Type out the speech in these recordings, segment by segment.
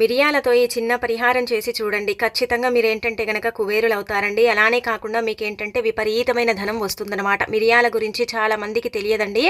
మిరియాలతో ఈ చిన్న పరిహారం చేసి చూడండి. ఖచ్చితంగా మీరు ఏంటంటే గనక కుబేరులు అవుతారండి అలానే కాకుండా మీకు ఏంటంటే విపరీతమైన ధనం వస్తుందన్నమాట. మిరియాల గురించి చాలా మందికి తెలియదండి.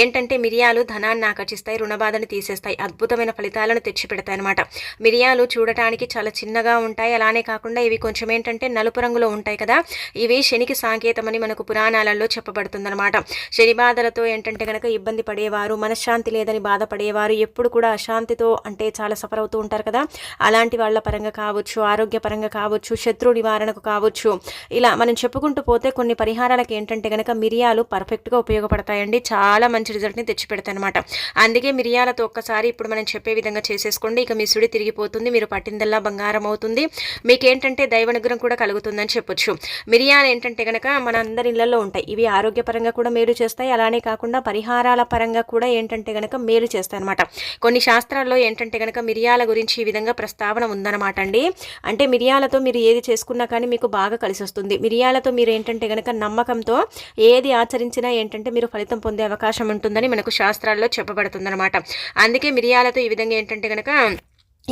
ఏంటంటే మిరియాలు ధనాన్ని ఆకర్షిస్తాయి రుణబాధను తీసేస్తాయి అద్భుతమైన ఫలితాలను తెచ్చిపెడతాయి అనమాట మిరియాలు చూడటానికి చాలా చిన్నగా ఉంటాయి. అలానే కాకుండా ఇవి కొంచెం ఏంటంటే నలుపు రంగులో ఉంటాయి కదా. ఇవి శనికి సాంకేతమని మనకు పురాణాలలో చెప్పబడుతుందన్నమాట. శని బాధలతో ఏంటంటే గనక ఇబ్బంది పడేవారు మనశ్శాంతి లేదని బాధపడేవారు ఎప్పుడు కూడా అశాంతితో అంటే చాలా సఫర్ అవుతూ ఉంటారు కదా? అలాంటి వాళ్ళ పరంగా కావచ్చు ఆరోగ్యపరంగా కావచ్చు శత్రు నివారణకు కావచ్చు. ఇలా మనం చెప్పుకుంటూ పోతే కొన్ని పరిహారాలకు ఏంటంటే కనుక మిరియాలు పర్ఫెక్ట్గా ఉపయోగపడతాయండి. చాలా మంచి రిజల్ట్ని తెచ్చిపెడతాయి అనమాట అందుకే మిరియాలతో ఒక్కసారి ఇప్పుడు మనం చెప్పే విధంగా చేసేసుకోండి. ఇక మీ సుడి తిరిగిపోతుంది మీరు పట్టిందల్లా బంగారం అవుతుంది. మీకు ఏంటంటే దైవనుగ్రహం కూడా కలుగుతుందని చెప్పొచ్చు. మిరియాలు ఏంటంటే కనుక మన అందరి ఇళ్ళలో ఉంటాయి. ఇవి ఆరోగ్యపరంగా కూడా మేలు చేస్తాయి. అలానే కాకుండా పరిహారాల పరంగా కూడా ఏంటంటే కనుక మేలు చేస్తాయి అనమాట కొన్ని శాస్త్రాల్లో ఏంటంటే కనుక మిరియాల గురించి ఈ విధంగా ప్రస్తావన ఉందన్నమాట అండి. అంటే మిరియాలతో మీరు ఏది చేసుకున్నా కానీ మీకు బాగా కలిసి వస్తుంది. మిరియాలతో మీరు ఏంటంటే కనుక నమ్మకంతో ఏది ఆచరించినా ఏంటంటే మీరు ఫలితం పొందే అవకాశం ఉంటుందని మనకు శాస్త్రాల్లో చెప్పబడుతుందన్నమాట. అందుకే మిరియాలతో ఈ విధంగా ఏంటంటే కనుక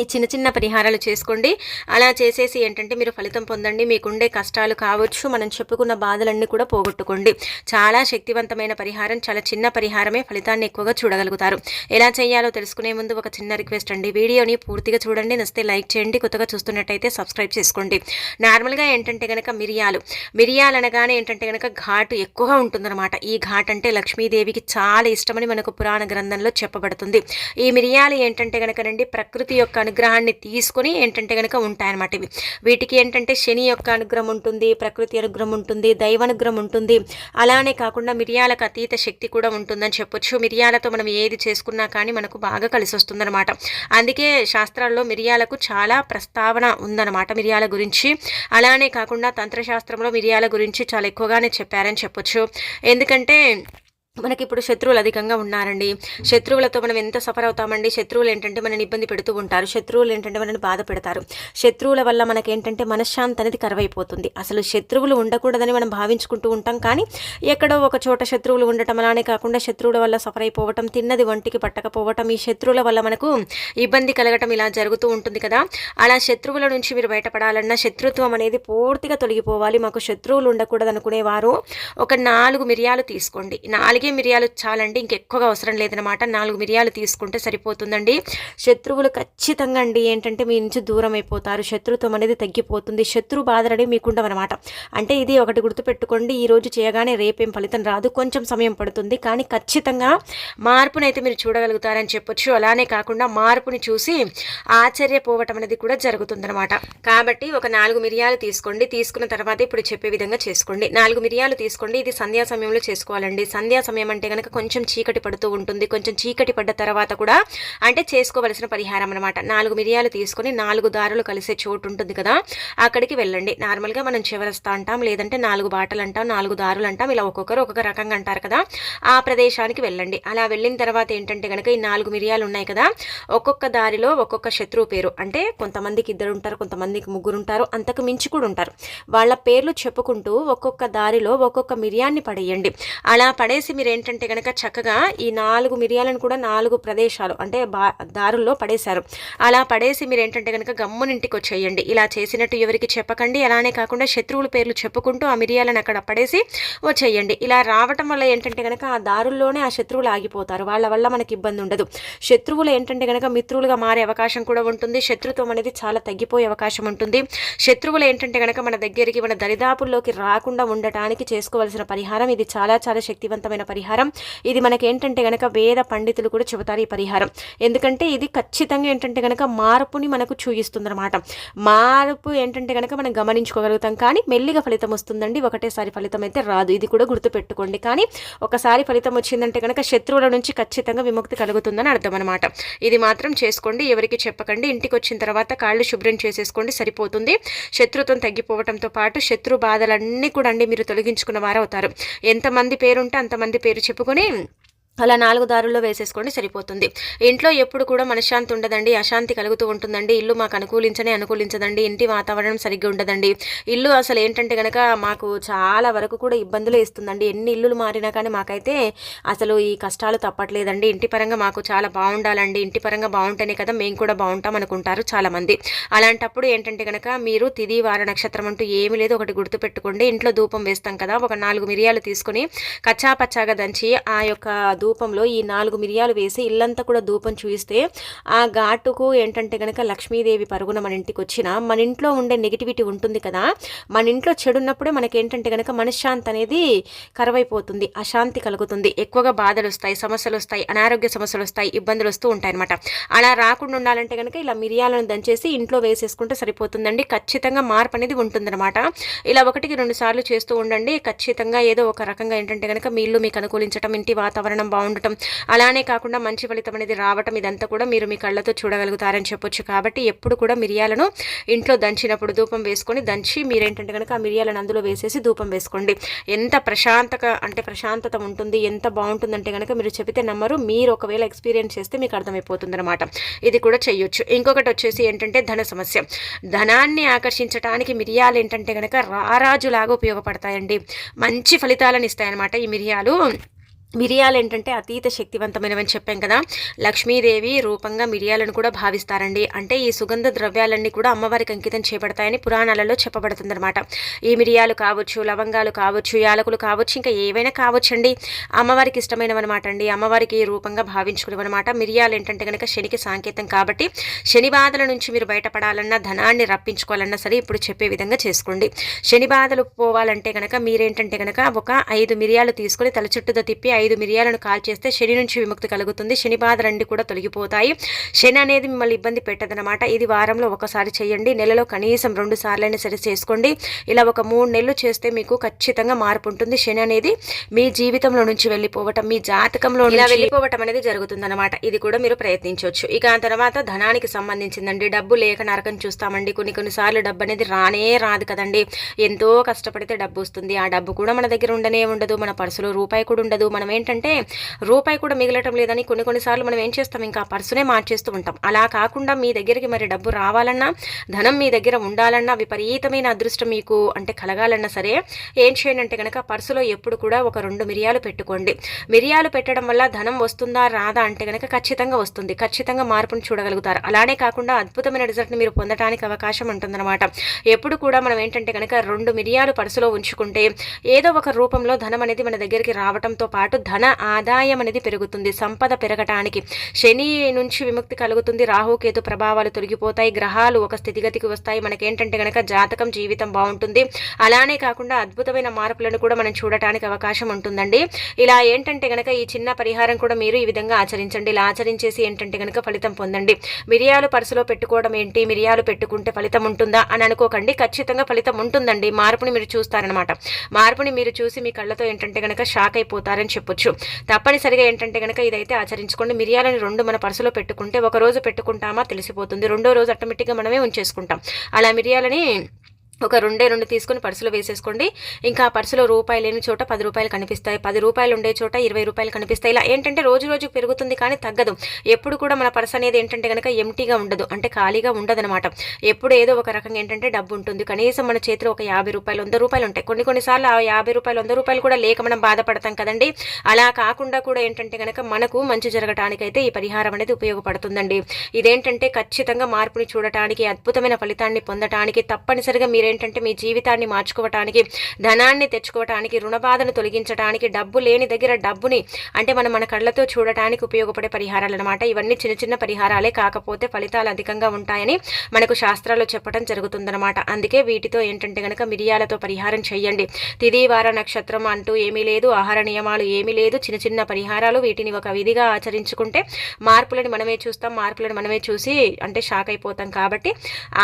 ఈ చిన్న చిన్న పరిహారాలు చేసుకోండి. అలా చేసేసి ఏంటంటే మీరు ఫలితం పొందండి. మీకుండే కష్టాలు కావచ్చు మనం చెప్పుకున్న బాధలన్నీ కూడా పోగొట్టుకోండి. చాలా శక్తివంతమైన పరిహారం చాలా చిన్న పరిహారమే ఫలితాన్ని ఎక్కువగా చూడగలుగుతారు. ఎలా చేయాలో తెలుసుకునే ముందు ఒక చిన్న రిక్వెస్ట్ అండి. వీడియోని పూర్తిగా చూడండి. నస్తే లైక్ చేయండి. కొత్తగా చూస్తున్నట్టయితే సబ్స్క్రైబ్ చేసుకోండి. నార్మల్గా ఏంటంటే కనుక మిరియాలు. మిరియాలు అనగానే ఏంటంటే కనుక ఘాటు ఎక్కువగా ఉంటుందన్నమాట. ఈ ఘాట్ అంటే లక్ష్మీదేవికి చాలా ఇష్టమని మనకు పురాణ గ్రంథంలో చెప్పబడుతుంది. ఈ మిరియాలు ఏంటంటే కనుక ప్రకృతి యొక్క అనుగ్రహాన్ని తీసుకొని ఏంటంటే కనుక ఉంటాయన్నమాట ఇవి. వీటికి ఏంటంటే శని యొక్క అనుగ్రహం ఉంటుంది ప్రకృతి అనుగ్రహం ఉంటుంది దైవ అనుగ్రహం ఉంటుంది. అలానే కాకుండా మిరియాలకు అతీత శక్తి కూడా ఉంటుందని చెప్పొచ్చు. మిరియాలతో మనం ఏది చేసుకున్నా కానీ మనకు బాగా కలిసి వస్తుందన్నమాట. అందుకే శాస్త్రాల్లో మిరియాలకు చాలా ప్రస్తావన ఉందన్నమాట మిరియాల గురించి. అలానే కాకుండా తంత్రశాస్త్రంలో మిరియాల గురించి చాలా ఎక్కువగానే చెప్పారని చెప్పొచ్చు. ఎందుకంటే మనకి ఇప్పుడు శత్రువులు అధికంగా ఉన్నారండి. శత్రువులతో మనం ఎంత సఫర్ అవుతామండి? శత్రువులు ఏంటంటే మనని ఇబ్బంది పెడుతూ ఉంటారు. శత్రువులు ఏంటంటే మనని బాధ పెడతారు. శత్రువుల వల్ల మనకి ఏంటంటే మనశ్శాంతి అనేది కరువైపోతుంది. అసలు శత్రువులు ఉండకూడదని మనం భావించుకుంటూ ఉంటాం కానీ ఎక్కడో ఒక చోట శత్రువులు ఉండటం అలానే కాకుండా శత్రువుల వల్ల సఫర్ అయిపోవటం తిన్నది వంటికి పట్టకపోవటం ఈ శత్రువుల వల్ల మనకు ఇబ్బంది కలగటం ఇలా జరుగుతూ ఉంటుంది కదా. అలా శత్రువుల నుంచి మీరు బయటపడాలన్నా శత్రుత్వం అనేది పూర్తిగా తొలగిపోవాలి. మాకు శత్రువులు ఉండకూడదు అనుకునేవారు ఒక నాలుగు మిరియాలు తీసుకోండి. నాలుగు నాలుగే మిరియాలు చాలండి ఇంకెక్కువగా అవసరం లేదనమాట నాలుగు మిరియాలు తీసుకుంటే సరిపోతుందండి. శత్రువులు ఖచ్చితంగా అండి ఏంటంటే మీ నుంచి దూరం అయిపోతారు శత్రుత్వం అనేది తగ్గిపోతుంది. శత్రు బాధలనే మీకుండవన్నమాట. అంటే ఇది ఒకటి గుర్తుపెట్టుకోండి ఈ రోజు చేయగానే రేపేం ఫలితం రాదు. కొంచెం సమయం పడుతుంది. కానీ ఖచ్చితంగా మార్పునైతే మీరు చూడగలుగుతారని చెప్పొచ్చు. అలానే కాకుండా మార్పుని చూసి ఆశ్చర్యపోవటం అనేది కూడా జరుగుతుందనమాట కాబట్టి ఒక నాలుగు మిరియాలు తీసుకోండి. తీసుకున్న తర్వాత ఇప్పుడు చెప్పే విధంగా చేసుకోండి. నాలుగు మిరియాలు తీసుకోండి. ఇది సంధ్యా సమయంలో చేసుకోవాలండి. సంధ్యా సమయం అంటే కనుక కొంచెం చీకటి పడుతూ ఉంటుంది. కొంచెం చీకటి పడ్డ తర్వాత కూడా అంటే చేసుకోవలసిన పరిహారం అనమాట నాలుగు మిరియాలు తీసుకొని నాలుగు దారులు కలిసే చోటు ఉంటుంది కదా అక్కడికి వెళ్ళండి. నార్మల్గా మనం చివరస్తా అంటాం లేదంటే నాలుగు బాటలు అంటాం నాలుగు దారులు అంటాం ఇలా ఒక్కొక్కరు ఒక్కొక్క రకంగా అంటారు కదా ఆ ప్రదేశానికి వెళ్ళండి. అలా వెళ్ళిన తర్వాత ఏంటంటే కనుక ఈ నాలుగు మిరియాలు ఉన్నాయి కదా ఒక్కొక్క దారిలో ఒక్కొక్క శత్రువు పేరు. అంటే కొంతమందికి ఇద్దరు ఉంటారు కొంతమందికి ముగ్గురు ఉంటారు అంతకు మించి కూడా ఉంటారు. వాళ్ళ పేర్లు చెప్పుకుంటూ ఒక్కొక్క దారిలో ఒక్కొక్క మిరియాన్ని పడేయండి. అలా పడేసి మీరు ఏంటంటే కనుక చక్కగా ఈ నాలుగు మిరియాలను కూడా నాలుగు ప్రదేశాలు అంటే బా దారుల్లో పడేశారు. అలా పడేసి మీరు ఏంటంటే కనుక గమ్మునింటికి వచ్చేయండి ఇలా చేసినట్టు ఎవరికి చెప్పకండి. అలానే కాకుండా శత్రువుల పేర్లు చెప్పుకుంటూ ఆ మిరియాలను అక్కడ పడేసి వచ్చేయండి. ఇలా రావటం వల్ల ఏంటంటే కనుక ఆ దారుల్లోనే ఆ శత్రువులు ఆగిపోతారు. వాళ్ళ వల్ల మనకి ఇబ్బంది ఉండదు. శత్రువులు ఏంటంటే కనుక మిత్రులుగా మారే అవకాశం కూడా ఉంటుంది. శత్రుత్వం అనేది చాలా తగ్గిపోయే అవకాశం ఉంటుంది. శత్రువులు ఏంటంటే కనుక మన దగ్గరికి మన దరిదాపుల్లోకి రాకుండా ఉండటానికి చేసుకోవాల్సిన పరిహారం ఇది. చాలా చాలా శక్తివంతమైన పరిహారం. ఇది మనకి ఏంటంటే కనుక వేద పండితులు కూడా చెబుతారు ఈ పరిహారం. ఎందుకంటే ఇది ఖచ్చితంగా ఏంటంటే కనుక మార్పుని మనకు చూయిస్తుంది అనమాట మార్పు ఏంటంటే కనుక మనం గమనించుకోగలుగుతాం కానీ మెల్లిగా ఫలితం వస్తుందండి. ఒకటేసారి ఫలితం అయితే రాదు. ఇది కూడా గుర్తుపెట్టుకోండి. కానీ ఒకసారి ఫలితం వచ్చిందంటే కనుక శత్రువుల నుంచి ఖచ్చితంగా విముక్తి కలుగుతుందని అర్థం అనమాట ఇది మాత్రం చేసుకోండి. ఎవరికి చెప్పకండి. ఇంటికి వచ్చిన తర్వాత కాళ్ళు శుభ్రం చేసేసుకోండి. సరిపోతుంది. శత్రుత్వం తగ్గిపోవడంతో పాటు శత్రు బాధలన్నీ కూడా అండి మీరు తొలగించుకున్న వారు అవుతారు ఎంతమంది పేరుంటే అంతమంది పేరు చెప్పుకొని అలా నాలుగు దారుల్లో వేసేసుకోండి సరిపోతుంది. ఇంట్లో ఎప్పుడు కూడా మనశ్శాంతి ఉండదండి అశాంతి కలుగుతూ ఉంటుందండి. ఇల్లు మాకు అనుకూలించనే అనుకూలించదండి ఇంటి వాతావరణం సరిగ్గా ఉండదండి. ఇల్లు అసలు ఏంటంటే కనుక మాకు చాలా వరకు కూడా ఇబ్బందులు ఇస్తుందండి. ఎన్ని ఇల్లులు మారినా కానీ మాకైతే అసలు ఈ కష్టాలు తప్పట్లేదండి. ఇంటి పరంగా మాకు చాలా బాగుండాలండి. ఇంటి పరంగా బాగుంటేనే కదా మేము కూడా బాగుంటాం అనుకుంటారు చాలామంది. అలాంటప్పుడు ఏంటంటే కనుక మీరు తిది వార నక్షత్రం అంటూ ఏమీ లేదు. ఒకటి గుర్తుపెట్టుకోండి. ఇంట్లో ధూపం వేస్తాం కదా ఒక నాలుగు మిరియాలు తీసుకొని కచ్చాపచ్చాగా దంచి ఆ యొక్క ధూపంలో ఈ నాలుగు మిరియాలు వేసి ఇల్లంతా కూడా ధూపం చూయిస్తే ఆ ఘాటుకు ఏంటంటే కనుక లక్ష్మీదేవి పరుగున మన ఇంటికి వచ్చిన మన ఇంట్లో ఉండే నెగిటివిటీ ఉంటుంది కదా. మన ఇంట్లో చెడు ఉన్నప్పుడే మనకి ఏంటంటే కనుక మనశ్శాంతి అనేది కరవైపోతుంది అశాంతి కలుగుతుంది. ఎక్కువగా బాధలు వస్తాయి సమస్యలు వస్తాయి అనారోగ్య సమస్యలు వస్తాయి ఇబ్బందులు వస్తూ ఉంటాయి అనమాట అలా రాకుండా ఉండాలంటే కనుక ఇలా మిరియాలను దంచేసి ఇంట్లో వేసేసుకుంటే సరిపోతుందండి. ఖచ్చితంగా మార్పు అనేది ఉంటుందన్నమాట. ఇలా ఒకటికి రెండు సార్లు చేస్తూ ఉండండి. ఖచ్చితంగా ఏదో ఒక రకంగా ఏంటంటే కనుక మీ ఇల్లు మీకు అనుకూలించడం ఇంటి వాతావరణం బాగుండటం. అలానే కాకుండా మంచి ఫలితం అనేది రావటం ఇదంతా కూడా మీరు మీ కళ్ళతో చూడగలుగుతారని చెప్పొచ్చు. కాబట్టి ఎప్పుడు కూడా మిరియాలను ఇంట్లో దంచినప్పుడు ధూపం వేసుకొని దంచి మీరేంటంటే కనుక ఆ మిరియాలను అందులో వేసేసి ధూపం వేసుకోండి. ఎంత ప్రశాంతక అంటే ప్రశాంతత ఉంటుంది ఎంత బాగుంటుందంటే కనుక మీరు చెబితే నమ్మరు. మీరు ఒకవేళ ఎక్స్పీరియన్స్ చేస్తే మీకు అర్థమైపోతుంది అనమాట ఇది కూడా చెయ్యొచ్చు. ఇంకొకటి వచ్చేసి ఏంటంటే ధన సమస్య. ధనాన్ని ఆకర్షించడానికి మిరియాలు ఏంటంటే కనుక రారాజులాగా ఉపయోగపడతాయండి. మంచి ఫలితాలను ఇస్తాయన్నమాట ఈ మిరియాలు. మిరియాలు ఏంటంటే అతీత శక్తివంతమైనవని చెప్పాం కదా. లక్ష్మీదేవి రూపంగా మిరియాలను కూడా భావిస్తారండి. అంటే ఈ సుగంధ ద్రవ్యాలన్నీ కూడా అమ్మవారికి అంకితం చేపడతాయని పురాణాలలో చెప్పబడుతుందన్నమాట. ఈ మిరియాలు కావచ్చు లవంగాలు కావచ్చు యాలకులు కావచ్చు ఇంకా ఏవైనా కావచ్చండి. అమ్మవారికి ఇష్టమైనవన్నమాట అండి అమ్మవారికి ఈ రూపంగా భావించుకునేవన్నమాట. మిరియాలు ఏంటంటే కనుక శనికి సాంకేతం కాబట్టి శని బాధల నుంచి మీరు బయటపడాలన్నా ధనాన్ని రప్పించుకోవాలన్నా సరే ఇప్పుడు చెప్పే విధంగా చేసుకోండి. శని బాధలు పోవాలంటే కనుక మీరేంటంటే కనుక ఒక ఐదు మిరియాలు తీసుకొని తల చుట్టూతో తిప్పి ఐదు మిరియాలను కాల్చేస్తే శని నుంచి విముక్తి కలుగుతుంది. శని బాధ రెండు కూడా తొలగిపోతాయి. శని అనేది మిమ్మల్ని ఇబ్బంది పెట్టదనమాట ఇది వారంలో ఒకసారి చేయండి. నెలలో కనీసం రెండు సార్లైనా సరే చేసుకోండి. ఇలా ఒక మూడు నెలలు చేస్తే మీకు ఖచ్చితంగా మార్పు ఉంటుంది. శని అనేది మీ జీవితంలో నుంచి వెళ్ళిపోవటం మీ జాతకంలో ఇలా వెళ్ళిపోవటం అనేది జరుగుతుందన్నమాట. ఇది కూడా మీరు ప్రయత్నించవచ్చు. ఇక ఆ తర్వాత ధనానికి సంబంధించిందండి. డబ్బు లేక నరకం చూస్తామండి. కొన్ని కొన్నిసార్లు డబ్బు అనేది రానే రాదు కదండి. ఎంతో కష్టపడితే డబ్బు వస్తుంది. ఆ డబ్బు కూడా మన దగ్గర ఉండనే ఉండదు. మన పర్సులో రూపాయి కూడా ఉండదు. మనం ఏంటంటే రూపాయి కూడా మిగలటం లేదని కొన్ని కొన్నిసార్లు మనం ఏం చేస్తాం ఇంకా పర్సునే మార్చేస్తూ ఉంటాం. అలా కాకుండా మీ దగ్గరికి మరి డబ్బు రావాలన్నా ధనం మీ దగ్గర ఉండాలన్నా విపరీతమైన అదృష్టం మీకు అంటే కలగాలన్నా సరే ఏం చేయండి అంటే కనుక పర్సులో ఎప్పుడు కూడా ఒక రెండు మిరియాలు పెట్టుకోండి. మిరియాలు పెట్టడం వల్ల ధనం వస్తుందా రాదా అంటే కనుక ఖచ్చితంగా వస్తుంది. ఖచ్చితంగా మార్పును చూడగలుగుతారు. అలానే కాకుండా అద్భుతమైన రిజల్ట్ని మీరు పొందడానికి అవకాశం ఉంటుందన్నమాట. ఎప్పుడు కూడా మనం ఏంటంటే కనుక రెండు మిరియాలు పర్సులో ఉంచుకుంటే ఏదో ఒక రూపంలో ధనం అనేది మన దగ్గరికి రావడంతో పాటు ధన ఆదాయం అనేది పెరుగుతుంది సంపద పెరగటానికి. శని నుంచి విముక్తి కలుగుతుంది రాహుకేతు ప్రభావాలు తొలగిపోతాయి గ్రహాలు ఒక స్థితిగతికి వస్తాయి. మనకేంటంటే కనుక జాతకం జీవితం బాగుంటుంది. అలానే కాకుండా అద్భుతమైన మార్పులను కూడా మనం చూడటానికి అవకాశం ఉంటుందండి. ఇలా ఏంటంటే కనుక ఈ చిన్న పరిహారం కూడా మీరు ఈ విధంగా ఆచరించండి. ఇలా ఆచరించేసి ఏంటంటే కనుక ఫలితం పొందండి. మిరియాలు పర్సులో పెట్టుకోవడం ఏంటి? మిరియాలు పెట్టుకుంటే ఫలితం ఉంటుందా అని అనుకోకండి. ఖచ్చితంగా ఫలితం ఉంటుందండి. మార్పుని మీరు చూస్తారనమాట. మార్పుని మీరు చూసి మీ కళ్ళతో ఏంటంటే కనుక షాక్ అయిపోతారని చెప్పి చెప్పొచ్చు. తప్పనిసరిగా ఏంటంటే కనుక ఇదైతే ఆచరించుకోండి. మిరియాలని రెండు మన పర్సులో పెట్టుకుంటే ఒక రోజు పెట్టుకుంటామా? తెలిసిపోతుంది. రెండో రోజు ఆటోమేటిక్గా మనమే ఉంచేసుకుంటాం. అలా మిరియాలని ఒక రెండే రెండు తీసుకొని పర్సులో వేసేసుకోండి. ఇంకా పర్సులో రూపాయలు లేని చోట పది రూపాయలు కనిపిస్తాయి. పది రూపాయలు ఉండే చోట ఇరవై రూపాయలు కనిపిస్తాయి. ఇలా ఏంటంటే రోజు రోజు పెరుగుతుంది కానీ తగ్గదు. ఎప్పుడు కూడా మన పర్స్ అనేది ఏంటంటే కనుక ఎంటీగా ఉండదు. అంటే ఖాళీగా ఉండదనమాట ఎప్పుడు ఏదో ఒక రకంగా ఏంటంటే డబ్బు ఉంటుంది. కనీసం మన చేతిలో ఒక యాభై రూపాయలు వంద రూపాయలు ఉంటాయి. కొన్ని కొన్నిసార్లు ఆ యాభై రూపాయలు వంద రూపాయలు కూడా లేక మనం బాధపడతాం కదండి. అలా కాకుండా కూడా ఏంటంటే కనుక మనకు మంచి జరగటానికైతే ఈ పరిహారం అనేది ఉపయోగపడుతుందండి. ఇదేంటంటే ఖచ్చితంగా మార్పుని చూడటానికి అద్భుతమైన ఫలితాన్ని పొందటానికి తప్పనిసరిగా మీరే ఏంటంటే మీ జీవితాన్ని మార్చుకోవటానికి ధనాన్ని తెచ్చుకోవటానికి రుణబాధను తొలగించడానికి డబ్బు లేని దగ్గర డబ్బుని అంటే మనం మన కళ్ళతో చూడటానికి ఉపయోగపడే పరిహారాలు అనమాట ఇవన్నీ చిన్న చిన్న పరిహారాలే కాకపోతే ఫలితాలు అధికంగా ఉంటాయని మనకు శాస్త్రాలు చెప్పడం జరుగుతుందనమాట అందుకే వీటితో ఏంటంటే కనుక మిరియాలతో పరిహారం చేయండి. తిదివార నక్షత్రం అంటూ ఏమీ లేదు ఆహార నియమాలు ఏమీ లేదు. చిన్న చిన్న పరిహారాలు వీటిని ఒక విధిగా ఆచరించుకుంటే మార్పులను మనమే చూస్తాం మార్పులను మనమే చూసి అంటే షాక్ అయిపోతాం కాబట్టి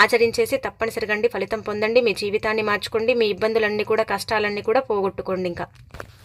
ఆచరించేసి తప్పనిసరిగా ఫలితం పొందండి. మీ జీవితాన్ని మార్చుకోండి మీ ఇబ్బందులన్నీ కూడా కష్టాలన్నీ కూడా పోగొట్టుకోండి ఇంకా.